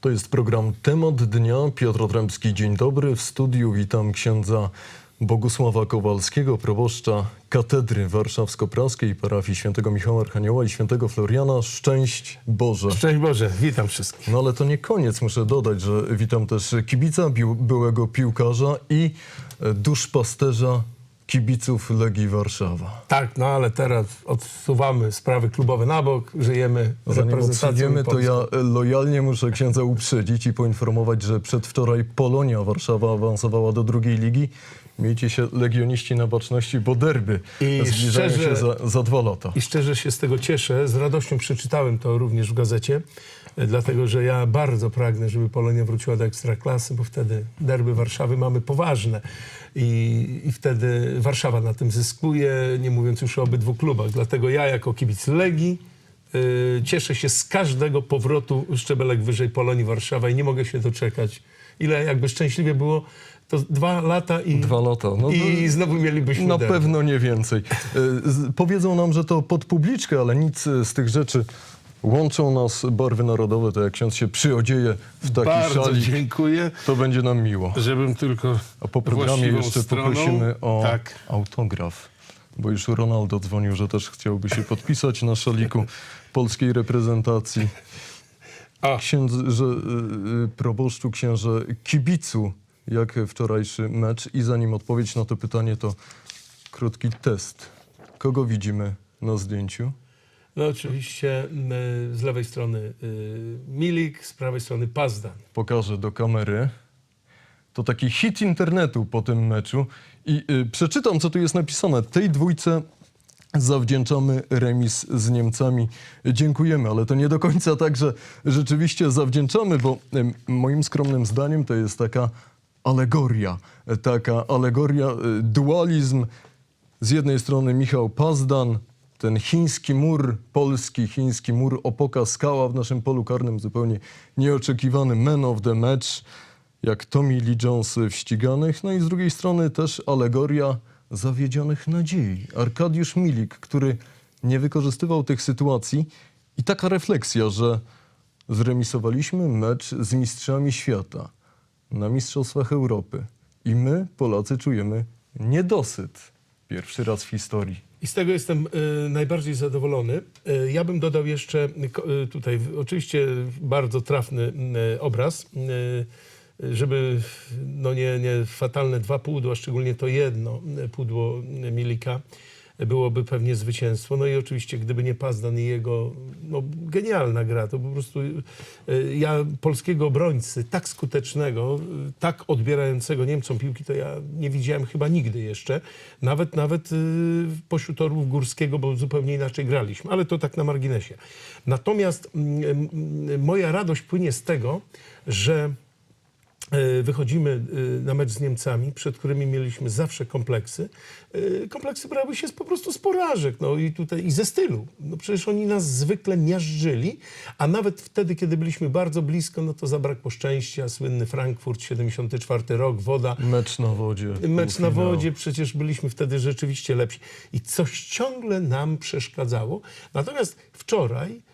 To jest program Temat Dnia. Piotr Otrębski, dzień dobry. W studiu witam księdza Bogusława Kowalskiego, proboszcza Katedry Warszawsko-Praskiej Parafii Świętego Michała Archanioła i Świętego Floriana. Szczęść Boże. Szczęść Boże, witam wszystkich. No ale to nie koniec. Muszę dodać, że witam też kibica, byłego piłkarza i e, duszpasterza kibiców Legii Warszawa. Tak, no ale teraz odsuwamy sprawy klubowe na bok, żyjemy Zanim odsypiemy, to ja lojalnie muszę księdza uprzedzić i poinformować, że przedwczoraj Polonia Warszawa awansowała do drugiej ligi. Miejcie się legioniści na baczności, bo derby I zbliżają szczerze- się za, za dwa lata. I szczerze się z tego cieszę. Z radością przeczytałem to również w gazecie, dlatego że ja bardzo pragnę, żeby Polonia wróciła do ekstraklasy, bo wtedy derby Warszawy mamy poważne. I, I wtedy Warszawa na tym zyskuje, nie mówiąc już o obydwu klubach. Dlatego ja jako kibic Legii y, cieszę się z każdego powrotu szczebelek wyżej Polonii Warszawa i nie mogę się doczekać. Ile jakby szczęśliwie było, to dwa lata i, Dwa lata. No, i no, znowu mielibyśmy na derby. pewno nie więcej. Z- Powiedzą nam, że to pod publiczkę, ale nic e, z tych rzeczy. Łączą nas barwy narodowe, to jak ksiądz się przyodzieje w taki Bardzo szalik, dziękuję, to będzie nam miło. żebym tylko A po programie właściwą jeszcze stroną- poprosimy o Tak. autograf, bo już Ronaldo dzwonił, że też chciałby się podpisać na szaliku polskiej reprezentacji. A. Księdze, że, y, y, proboszczu, księże, kibicu, jak wczorajszy mecz. I zanim odpowiedź na to pytanie, to krótki test. Kogo widzimy na zdjęciu? No oczywiście y, z lewej strony y, Milik, z prawej strony Pazdan. pokażę do kamery. To taki hit internetu po tym meczu. I y, przeczytam, co tu jest napisane. Tej dwójce zawdzięczamy remis z Niemcami. Dziękujemy, ale to nie do końca tak, że rzeczywiście zawdzięczamy, bo em, moim skromnym zdaniem to jest taka alegoria. e, Taka alegoria, y, dualizm. Z jednej strony Michał Pazdan, ten chiński mur, polski chiński mur, opoka skała w naszym polu karnym, zupełnie nieoczekiwany man of the match, jak Tommy Lee Jones w ściganych. No i z drugiej strony też alegoria zawiedzionych nadziei. Arkadiusz Milik, który nie wykorzystywał tych sytuacji i taka refleksja, że zremisowaliśmy mecz z mistrzami świata na Mistrzostwach Europy i my, Polacy, czujemy niedosyt. Pierwszy raz w historii. I z tego jestem y, najbardziej zadowolony. Y, ja bym dodał jeszcze y, tutaj oczywiście bardzo trafny obraz, żeby no nie, nie fatalne dwa pudła, szczególnie to jedno pudło Milika byłoby pewnie zwycięstwo. No i oczywiście, gdyby nie Pazdan i jego no, genialna gra, to po prostu y, ja polskiego obrońcy tak skutecznego, tak odbierającego Niemcom piłki, to ja nie widziałem chyba nigdy jeszcze. Nawet nawet y, pośród Górskiego, bo zupełnie inaczej graliśmy, ale to tak na marginesie. Natomiast mm, mm, moja radość płynie z tego, że E, Wychodzimy e, na mecz z Niemcami, przed którymi mieliśmy zawsze kompleksy. E, Kompleksy brały się z, po prostu z porażek no i, tutaj, i ze stylu. No przecież oni nas zwykle miażdżyli, a nawet wtedy, kiedy byliśmy bardzo blisko, no to zabrakło szczęścia. Słynny Frankfurt, 74 rok, woda. Mecz na wodzie. Mecz na wodzie, przecież byliśmy wtedy rzeczywiście lepsi. I coś ciągle nam przeszkadzało. Natomiast wczoraj, e,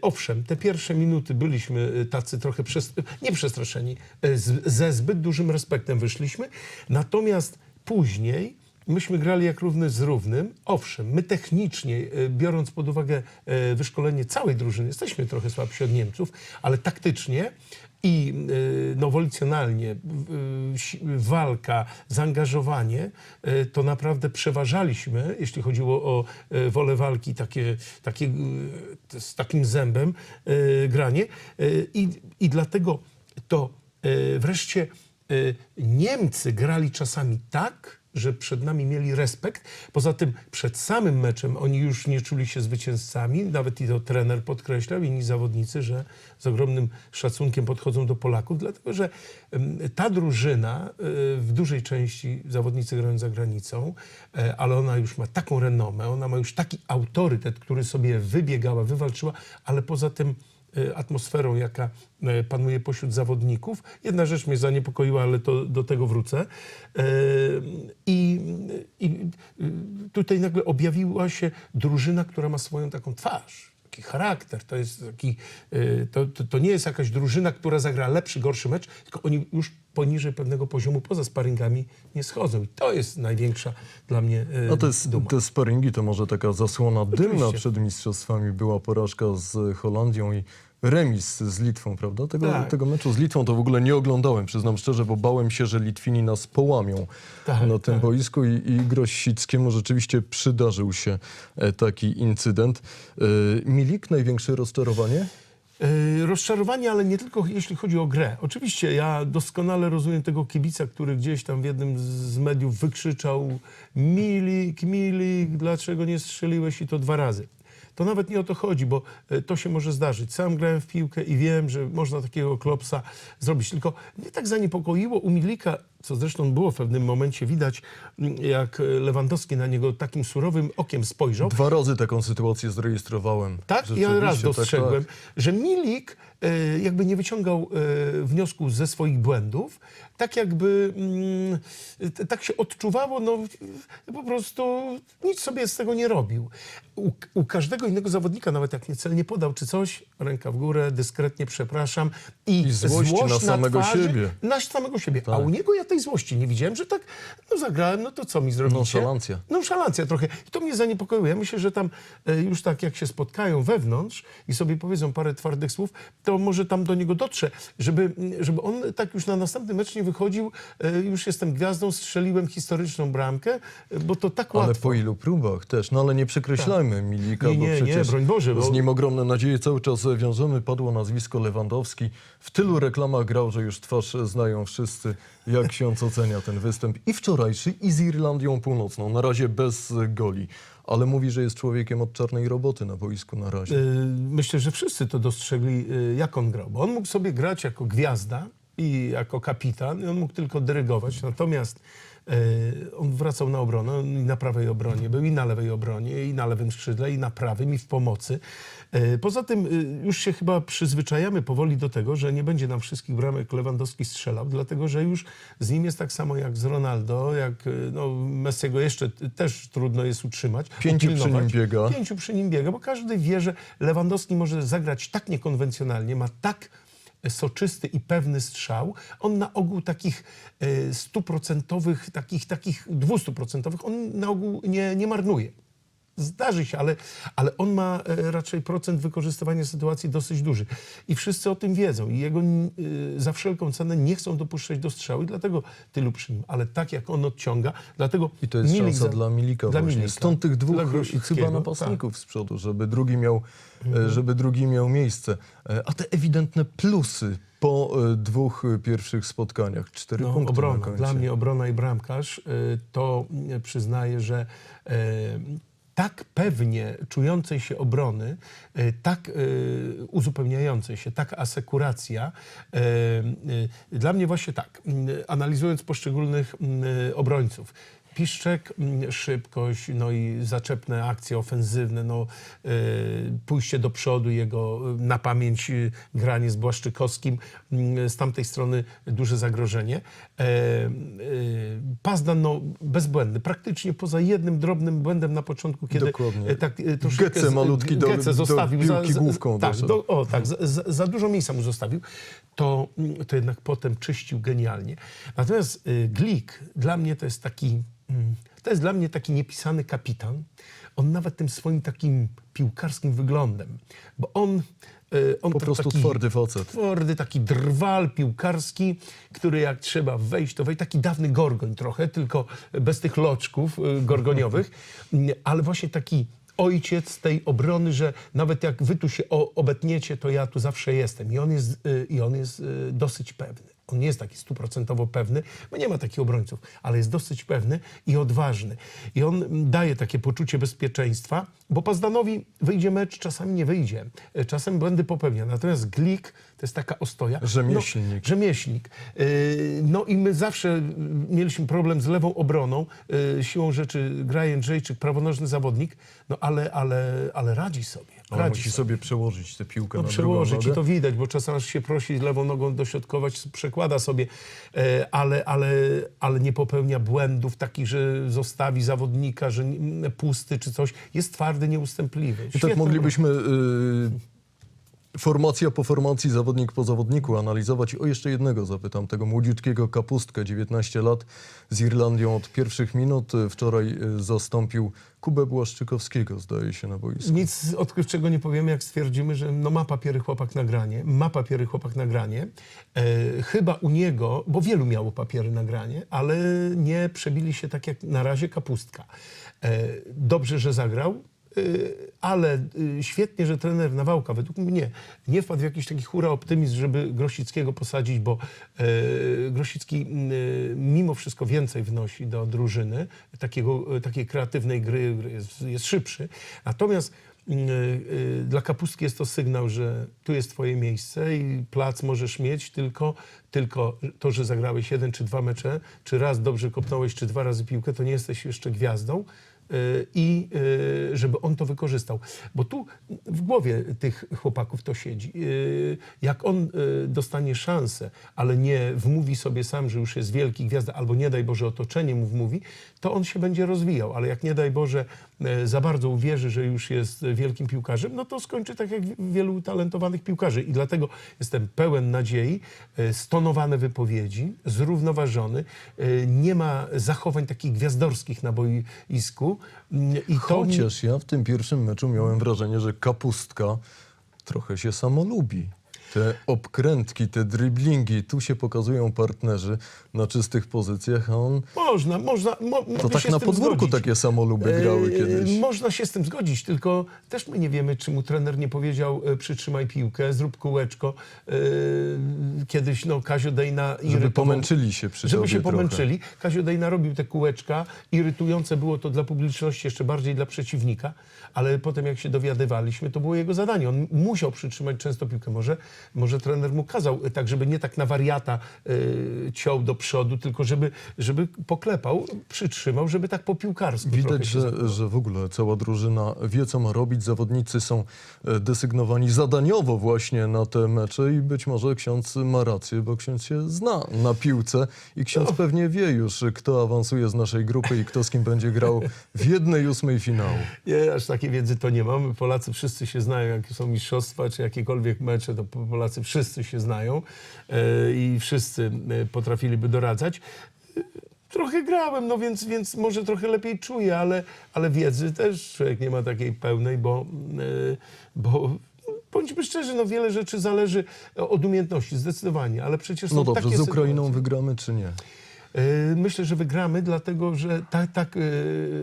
owszem, te pierwsze minuty byliśmy e, tacy trochę przez, nie przestraszeni, e, z, ze zbyt dużym respektem wyszliśmy. Natomiast później myśmy grali jak równy z równym. Owszem, my technicznie, e, biorąc pod uwagę e, wyszkolenie całej drużyny, jesteśmy trochę słabsi od Niemców, ale taktycznie i y, no, wolicjonalnie y, walka, zaangażowanie, y, to naprawdę przeważaliśmy, jeśli chodziło o wolę walki, takie, takie, z takim zębem granie. I, I dlatego to wreszcie Niemcy grali czasami tak, że przed nami mieli respekt. Poza tym przed samym meczem oni już nie czuli się zwycięzcami. Nawet i to trener podkreślał, inni zawodnicy, że z ogromnym szacunkiem podchodzą do Polaków, dlatego że ta drużyna y, w dużej części zawodnicy grają za granicą, e, ale ona już ma taką renomę, ona ma już taki autorytet, który sobie wybiegała, wywalczyła, ale poza tym e, atmosferą, jaka e, panuje pośród zawodników. Jedna rzecz mnie zaniepokoiła, ale to do tego wrócę. E, I, i tutaj nagle objawiła się drużyna, która ma swoją taką twarz. taki charakter, to jest taki, to, to, to nie jest jakaś drużyna, która zagra lepszy, gorszy mecz, tylko oni już poniżej pewnego poziomu poza sparingami nie schodzą. I to jest największa dla mnie y, No to jest, duma. te sparingi to może taka zasłona dymna Oczywiście. przed mistrzostwami. Była porażka z Holandią i remis z Litwą, prawda? Tego, Tak. tego meczu z Litwą to w ogóle nie oglądałem, przyznam szczerze, bo bałem się, że Litwini nas połamią Tak, na tym tak. boisku i, i Grosickiemu rzeczywiście przydarzył się e, taki incydent. E, Milik, największe rozczarowanie? Yy, Rozczarowanie, ale nie tylko jeśli chodzi o grę. Oczywiście ja doskonale rozumiem tego kibica, który gdzieś tam w jednym z mediów wykrzyczał Milik, Milik, dlaczego nie strzeliłeś i to dwa razy. To nawet nie o to chodzi, bo e, to się może zdarzyć. Sam grałem w piłkę i wiem, że można takiego klopsa zrobić. Tylko mnie tak zaniepokoiło u Milika, co zresztą było w pewnym momencie widać, jak Lewandowski na niego takim surowym okiem spojrzał. Dwa razy taką sytuację zarejestrowałem. Tak, ja raz tak, dostrzegłem, tak. że Milik e, jakby nie wyciągał e, wniosków ze swoich błędów, tak jakby mm, tak się odczuwało, no po prostu nic sobie z tego nie robił. U, u każdego innego zawodnika, nawet jak niecelnie podał czy coś, ręka w górę, dyskretnie przepraszam i, I złość na samego twarzy, siebie. Na samego siebie. A Tak. u niego ja tej złości nie widziałem, że tak, no zagrałem, no to co mi zrobicie? Nonszalancja. Nonszalancja trochę. I to mnie zaniepokoiło. Ja myślę, że tam e, już tak jak się spotkają wewnątrz i sobie powiedzą parę twardych słów, to może tam do niego dotrze, żeby, żeby on tak już na następny mecz nie wychodził, e, już jestem gwiazdą, strzeliłem historyczną bramkę, e, bo to tak Ale łatwo. po ilu próbach też. No ale nie przekreślajmy Milika, Nie, bo nie, nie, przecież broń Boże, bo- z nim ogromne nadzieje cały czas wiążemy. Padło nazwisko Lewandowski. W tylu reklamach grał, że już twarz znają wszyscy. Jak ksiądz ocenia ten występ i wczorajszy, i z Irlandią Północną. Na razie bez goli. Ale mówi, że jest człowiekiem od czarnej roboty na boisku na razie. Y, Myślę, że wszyscy to dostrzegli, y, jak on grał, bo on mógł sobie grać jako gwiazda i jako kapitan, i on mógł tylko dyrygować. Natomiast on wracał na obronę, on i na prawej obronie był, i na lewej obronie, i na lewym skrzydle, i na prawym, i w pomocy. Y, Poza tym y, już się chyba przyzwyczajamy powoli do tego, że nie będzie nam wszystkich bramek Lewandowski strzelał, dlatego że już z nim jest tak samo jak z Ronaldo, jak no, Messiego jeszcze też trudno jest utrzymać. Pięciu przy nim biega. Pięciu przy nim biega, bo każdy wie, że Lewandowski może zagrać tak niekonwencjonalnie, ma tak soczysty i pewny strzał. On na ogół takich e, stuprocentowych, takich, takich dwustuprocentowych, on na ogół nie, nie marnuje. Zdarzy się, ale, ale on ma e, raczej procent wykorzystywania sytuacji dosyć duży. I wszyscy o tym wiedzą. I jego y, za wszelką cenę nie chcą dopuszczać do strzału i dlatego tylu przy nim. Ale tak jak on odciąga, dlatego I to jest Milik szansa za- dla Milika dla właśnie. Milika. Stąd tych dwóch chyba napastników z przodu, żeby drugi miał, e, żeby drugi miał miejsce. E, A te ewidentne plusy po e, dwóch e, pierwszych spotkaniach. Cztery No, punkty na obrona. Dla mnie obrona i bramkarz to przyznaję, że tak pewnie czującej się obrony, y, tak y, uzupełniającej się, taka asekuracja, y, dla mnie właśnie tak, analizując poszczególnych y, obrońców, Piszczek, mm, szybkość, no i zaczepne akcje ofensywne, no, y, pójście do przodu, jego y, na pamięć y, granie z Błaszczykowskim, y, z tamtej strony duże zagrożenie. E, Pazdan no, bezbłędny, praktycznie poza jednym drobnym błędem na początku, kiedy Dokładnie. e, tak e, troszeczkę Gece malutki do- Gece do zostawił piłki główką tak, do, o, tak, za, za, za dużo miejsca mu zostawił, to, mm, to jednak potem czyścił genialnie. Natomiast Glik dla mnie to jest taki, mm, to jest dla mnie taki niepisany kapitan. On nawet tym swoim takim piłkarskim wyglądem, bo on, y, on Po prostu taki, twardy facet. twardy, taki drwal piłkarski, który jak trzeba wejść, to wejść. Taki dawny gorgoń trochę, tylko bez tych loczków y, gorgoniowych, Mm, ale właśnie taki ojciec tej obrony, że nawet jak wy tu się obetniecie, to ja tu zawsze jestem. I on jest, y, i on jest dosyć pewny. On nie jest taki stuprocentowo pewny, bo nie ma takich obrońców, ale jest dosyć pewny i odważny. I on mm, daje takie poczucie bezpieczeństwa, bo Pazdanowi wyjdzie mecz, czasami nie wyjdzie. E, Czasem błędy popełnia. Natomiast Glik to jest taka ostoja. Rzemieślnik. No, rzemieślnik. Yy, No i my zawsze mm, mieliśmy problem z lewą obroną. Yy, Siłą rzeczy gra Jędrzejczyk, prawonożny zawodnik, no ale, ale, ale radzi sobie. Ale radzi musi sobie. przełożyć tę piłkę No, na przełożyć i to widać, bo czasem aż się prosi lewą nogą dośrodkować, przekłada sobie, e, ale, ale, ale nie popełnia błędów takich, że zostawi zawodnika, że nie- pusty czy coś. Jest twardy, nieustępliwy. I tak moglibyśmy y, formacja po formacji, zawodnik po zawodniku analizować. O jeszcze jednego zapytam, tego młodziutkiego kapustkę, 19 lat, z Irlandią od pierwszych minut. Wczoraj y, zastąpił Kubę Błaszczykowskiego, zdaje się, na boisku. Nic odkrywczego nie powiemy, jak stwierdzimy, że no ma papiery chłopak na granie, ma papiery chłopak na granie. E, chyba u niego, bo wielu miało papiery na granie, ale nie przebili się tak jak na razie kapustka. E, dobrze, że zagrał. E, Ale e, świetnie, że trener Nawałka, według mnie, nie wpadł w jakiś taki hura optymizm, żeby Grosickiego posadzić, bo e, Grosicki mimo wszystko więcej wnosi do drużyny, takiego, takiej kreatywnej gry jest, jest szybszy. Natomiast y, dla kapustki jest to sygnał, że tu jest twoje miejsce i plac możesz mieć, tylko, tylko to, że zagrałeś jeden czy dwa mecze, czy raz dobrze kopnąłeś, czy dwa razy piłkę, to nie jesteś jeszcze gwiazdą y, i y, żeby on to wykorzystał. Bo tu w głowie tych chłopaków to siedzi. Y, Jak on y, dostanie szansę, ale nie wmówi sobie sam, że już jest wielki gwiazda, albo nie daj Boże otoczenie mu wmówi, to on się będzie rozwijał. Ale jak nie daj Boże e, za bardzo uwierzy, że już jest wielkim piłkarzem, no to skończy tak jak wielu utalentowanych piłkarzy. I dlatego jestem pełen nadziei, e, stonowane wypowiedzi, zrównoważony, e, nie ma zachowań takich gwiazdorskich na boisku. Mm, I mi- Chociaż ja w tym pierwszym meczu miałem wrażenie, że kapustka trochę się samo lubi. Te obkrętki, te driblingi, tu się pokazują partnerzy na czystych pozycjach, a on... Można, można. Mo, To tak na podwórku zgodzić. takie samoluby grały Eee, kiedyś. Można się z tym zgodzić, tylko też my nie wiemy, czy mu trener nie powiedział e, przytrzymaj piłkę, zrób kółeczko. E, Kiedyś no, Kazio Dejna Żeby irytował- pomęczyli się przy Żeby się trochę. pomęczyli. Kazio Dejna robił te kółeczka. Irytujące było to dla publiczności, jeszcze bardziej dla przeciwnika, ale potem jak się dowiadywaliśmy, to było jego zadanie. On musiał przytrzymać często piłkę. Może, może trener mu kazał e, tak, żeby nie tak na wariata e, ciął do przodu, tylko żeby, żeby poklepał, przytrzymał, żeby tak po piłkarsku trochę Widać, się że, że w ogóle cała drużyna wie, co ma robić. Zawodnicy są e, desygnowani zadaniowo właśnie na te mecze i być może ksiądz ma rację, bo ksiądz się zna na piłce i ksiądz pewnie wie już, kto awansuje z naszej grupy i kto z kim będzie grał w jednej ósmej finału. Nie, aż takiej wiedzy to nie mamy. Polacy wszyscy się znają, jakie są mistrzostwa, czy jakiekolwiek mecze, to po- Polacy wszyscy się znają e, i wszyscy e, potrafiliby doradzać. E, Trochę grałem, no więc, więc może trochę lepiej czuję, ale, ale wiedzy też człowiek nie ma takiej pełnej, bo, bo bądźmy szczerzy, no wiele rzeczy zależy od umiejętności, zdecydowanie, ale przecież są No dobrze, takie z Ukrainą sytuacje. wygramy czy nie? E, Myślę, że wygramy, dlatego że tak, tak,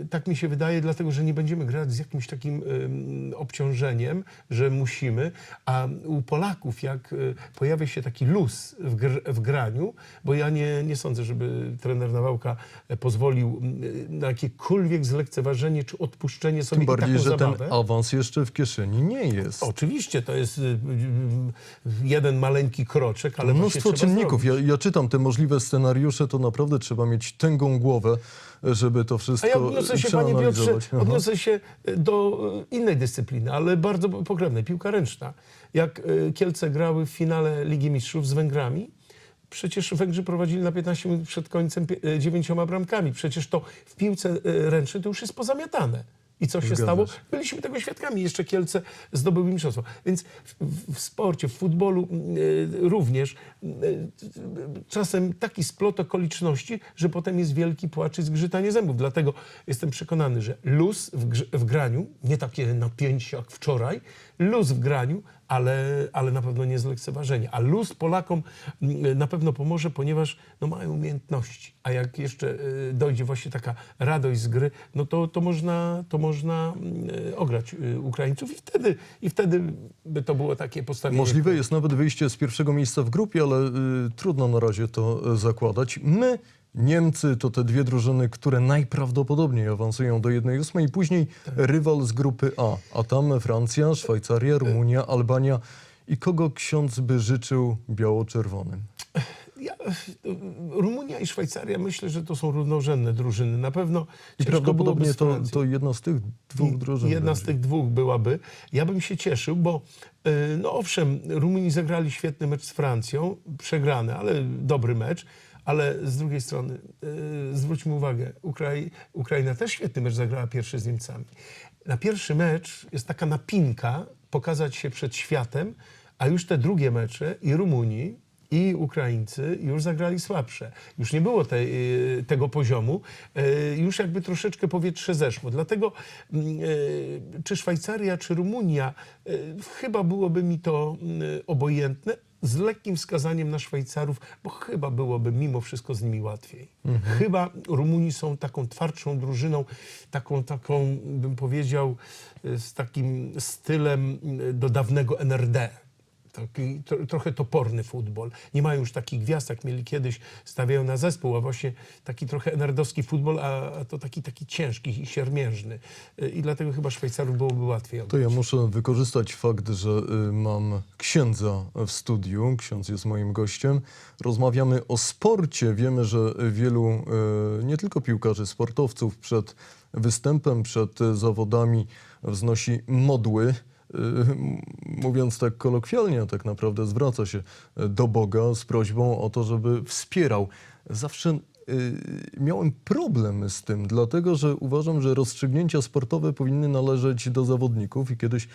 tak mi się wydaje, dlatego że nie będziemy grać z jakimś takim em, obciążeniem, że musimy. A u Polaków, jak e, pojawia się taki luz w, gr, w graniu, bo ja nie, nie sądzę, żeby trener Nawałka pozwolił na jakiekolwiek zlekceważenie czy odpuszczenie sobie Tym bardziej, taką że ten zabawę. awans jeszcze w kieszeni nie jest. Oczywiście to jest y, y, y, jeden maleńki kroczek, ale Mnóstwo czynników. Ja, ja czytam te możliwe scenariusze, to naprawdę trzeba mieć tęgą głowę, żeby to A wszystko ja odniosę się, panie Piotrze. Aha. odniosę się do e, innej dyscypliny, ale bardzo pokrewnej, piłka ręczna. Jak e, Kielce grały w finale Ligi Mistrzów z Węgrami, przecież Węgrzy prowadzili na 15 minut przed końcem e, dziewięcioma bramkami. Przecież to w piłce e, ręcznej to już jest pozamiatane. I co się Zgadza stało? się. Byliśmy tego świadkami. Jeszcze Kielce zdobyły mistrzostwo. Więc w, w, sporcie, w futbolu e, również e, czasem taki splot okoliczności, że potem jest wielki płacz i zgrzytanie zębów. Dlatego jestem przekonany, że luz w, w graniu, nie takie napięcie jak wczoraj, luz w graniu, ale, ale na pewno nie zlekceważenie. A luz Polakom mm, na pewno pomoże, ponieważ no, mają umiejętności. A jak jeszcze y, dojdzie właśnie taka radość z gry, no to, to można, to można y, ograć y, Ukraińców i wtedy, i wtedy by to było takie postawienie. Możliwe jest nawet wyjście z pierwszego miejsca w grupie, ale y, trudno na razie to y, zakładać. My, Niemcy, to te dwie drużyny, które najprawdopodobniej awansują do 1-8 i później rywal z grupy A, a tam Francja, Szwajcaria, Rumunia, Albania. I kogo ksiądz by życzył biało-czerwonym? Ja Rumunia i Szwajcaria myślę, że to są równorzędne drużyny. Na pewno I prawdopodobnie z to, to jedna z tych dwóch drużyn. Jedna z będzie. tych dwóch byłaby. Ja bym się cieszył, bo y, no owszem, Rumuni zagrali świetny mecz z Francją, przegrany, ale dobry mecz. Ale z drugiej strony, y, zwróćmy uwagę, Ukrai Ukraina też świetny mecz zagrała pierwszy z Niemcami. Na pierwszy mecz jest taka napinka, pokazać się przed światem, a już te drugie mecze i Rumunii, i Ukraińcy już zagrali słabsze. Już nie było tej, y, tego poziomu. Y, Już jakby troszeczkę powietrze zeszło. Dlatego mm, czy Szwajcaria, czy Rumunia, chyba byłoby mi to y, obojętne. Z lekkim wskazaniem na Szwajcarów, bo chyba byłoby mimo wszystko z nimi łatwiej. Chyba Rumuni są taką twardszą drużyną, taką, taką bym powiedział, y, z takim stylem y, do dawnego NRD taki tro, trochę toporny futbol. Nie mają już takich gwiazd, jak mieli kiedyś, stawiają na zespół, a właśnie taki trochę enerdowski futbol, a, a to taki, taki ciężki i siermiężny. I dlatego chyba Szwajcarów byłoby łatwiej. To ja muszę wykorzystać fakt, że y, mam księdza w studiu. Ksiądz jest moim gościem. Rozmawiamy o sporcie. Wiemy, że wielu y, nie tylko piłkarzy, sportowców przed występem, przed zawodami wznosi modły. Y, Mówiąc tak kolokwialnie, tak naprawdę zwraca się y, do Boga z prośbą o to, żeby wspierał. Zawsze y, miałem problem z tym, dlatego że uważam, że rozstrzygnięcia sportowe powinny należeć do zawodników i kiedyś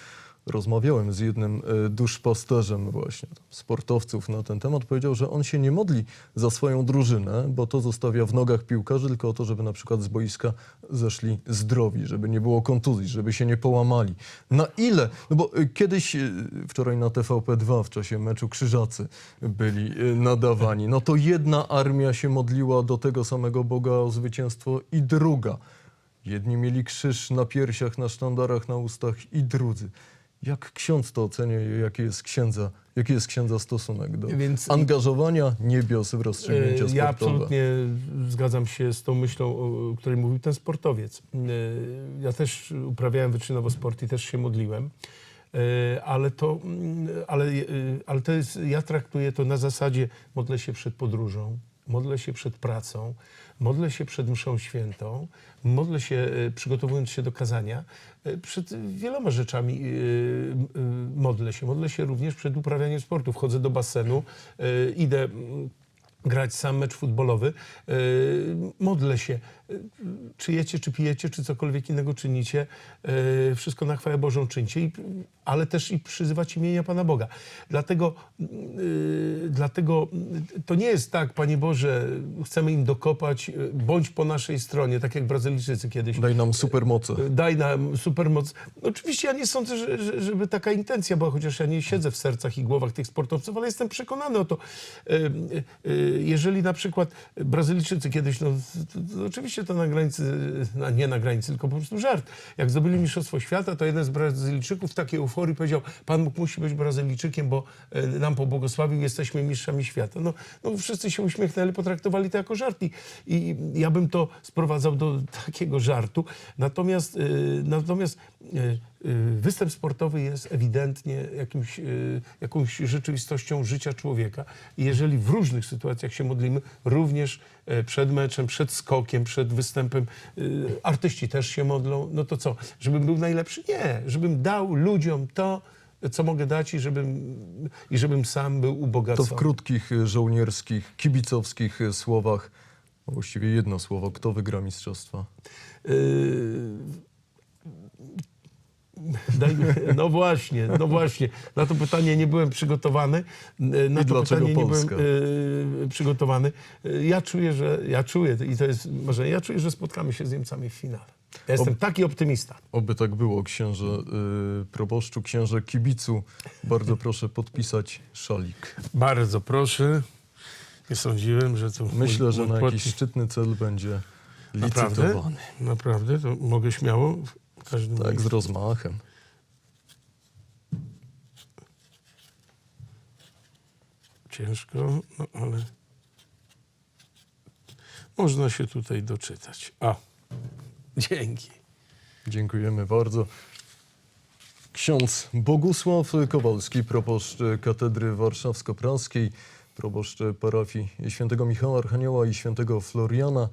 rozmawiałem z jednym y, duszpasterzem właśnie sportowców na ten temat. Powiedział, że on się nie modli za swoją drużynę, bo to zostawia w nogach piłkarzy, tylko o to, żeby na przykład z boiska zeszli zdrowi, żeby nie było kontuzji, żeby się nie połamali. Na ile? No bo y, kiedyś, y, wczoraj na TVP2 w czasie meczu Krzyżacy byli nadawani. No to jedna armia się modliła do tego samego Boga o zwycięstwo i druga. Jedni mieli krzyż na piersiach, na sztandarach, na ustach i drudzy. Jak ksiądz to ocenia jaki jest księdza, jaki jest księdza stosunek do Więc- angażowania niebios w rozstrzygnięcia Y, sportowe? Ja absolutnie zgadzam się z tą myślą, o której mówił ten sportowiec. Y, Ja też uprawiałem wyczynowo sport i też się modliłem. Y, Ale to, mm, ale, ale to jest, ja traktuję to na zasadzie modlę się przed podróżą, modlę się przed pracą, modlę się przed mszą świętą, modlę się y, przygotowując się do kazania. Y, Przed wieloma rzeczami y, modlę się. Modlę się również przed uprawianiem sportu. Wchodzę do basenu, idę mm, grać sam mecz futbolowy. Modlę się. Czy jecie, czy pijecie, czy cokolwiek innego czynicie, yy, wszystko na chwałę Bożą czyńcie, ale też i przyzywać imienia Pana Boga. Dlatego, yy, dlatego yy, to nie jest tak, Panie Boże, chcemy im dokopać, bądź po naszej stronie, tak jak Brazylijczycy kiedyś. Daj nam supermoce. Daj nam supermoc. Oczywiście ja nie sądzę, że, że, żeby taka intencja była, chociaż ja nie siedzę w sercach i głowach tych sportowców, ale jestem przekonany o to. E, e, e, Jeżeli na przykład Brazylijczycy kiedyś, no to, to oczywiście to na granicy, no, nie na granicy, tylko po prostu żart. Jak zdobyli Mistrzostwo Świata, to jeden z Brazylijczyków w takiej euforii powiedział, Pan Bóg musi być Brazylijczykiem, bo e, nam pobłogosławił, jesteśmy mistrzami świata. No, no wszyscy się uśmiechnęli, potraktowali to jako żart i, i ja bym to sprowadzał do takiego żartu. Natomiast, y, natomiast y, występ sportowy jest ewidentnie jakimś, y, jakąś rzeczywistością życia człowieka. I jeżeli w różnych sytuacjach się modlimy, również y, przed meczem, przed skokiem, przed występem, y, artyści też się modlą, no to co? Żebym był najlepszy? Nie. Żebym dał ludziom to, co mogę dać i żebym, i żebym sam był To ubogacony. w krótkich, y, żołnierskich, kibicowskich y, słowach, właściwie jedno słowo, kto wygra mistrzostwa? Yy, No właśnie, no właśnie. Na to pytanie nie byłem przygotowany. Na I to dlaczego pytanie Polska? nie byłem yy, przygotowany. Ja czuję, że ja czuję i to jest może ja czuję, że spotkamy się z Niemcami w finale. Ja jestem taki optymista. Oby tak było, księże y, proboszczu, księże kibicu. Bardzo proszę podpisać szalik. Bardzo proszę. Nie sądziłem, że to. Myślę, mój- że mój na jakiś podpis- szczytny cel będzie Naprawdę? licytowany. Naprawdę? To mogę śmiało Tak, z miejscu. rozmachem. Ciężko, no ale. Można się tutaj doczytać. A. Dzięki. Dziękujemy bardzo. Ksiądz Bogusław Kowalski, proboszcz katedry warszawsko-praskiej, proboszcz parafii świętego Michała Archanioła i świętego Floriana,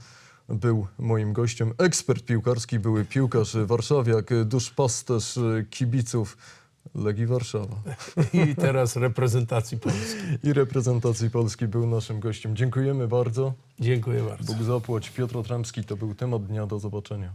był moim gościem. Ekspert piłkarski, były piłkarz, warszawiak, duszpasterz kibiców Legii Warszawa I teraz reprezentacji Polski. i reprezentacji Polski był naszym gościem. Dziękujemy bardzo. Dziękuję bardzo. Bóg zapłać. Piotr Otremski to był temat dnia. Do zobaczenia.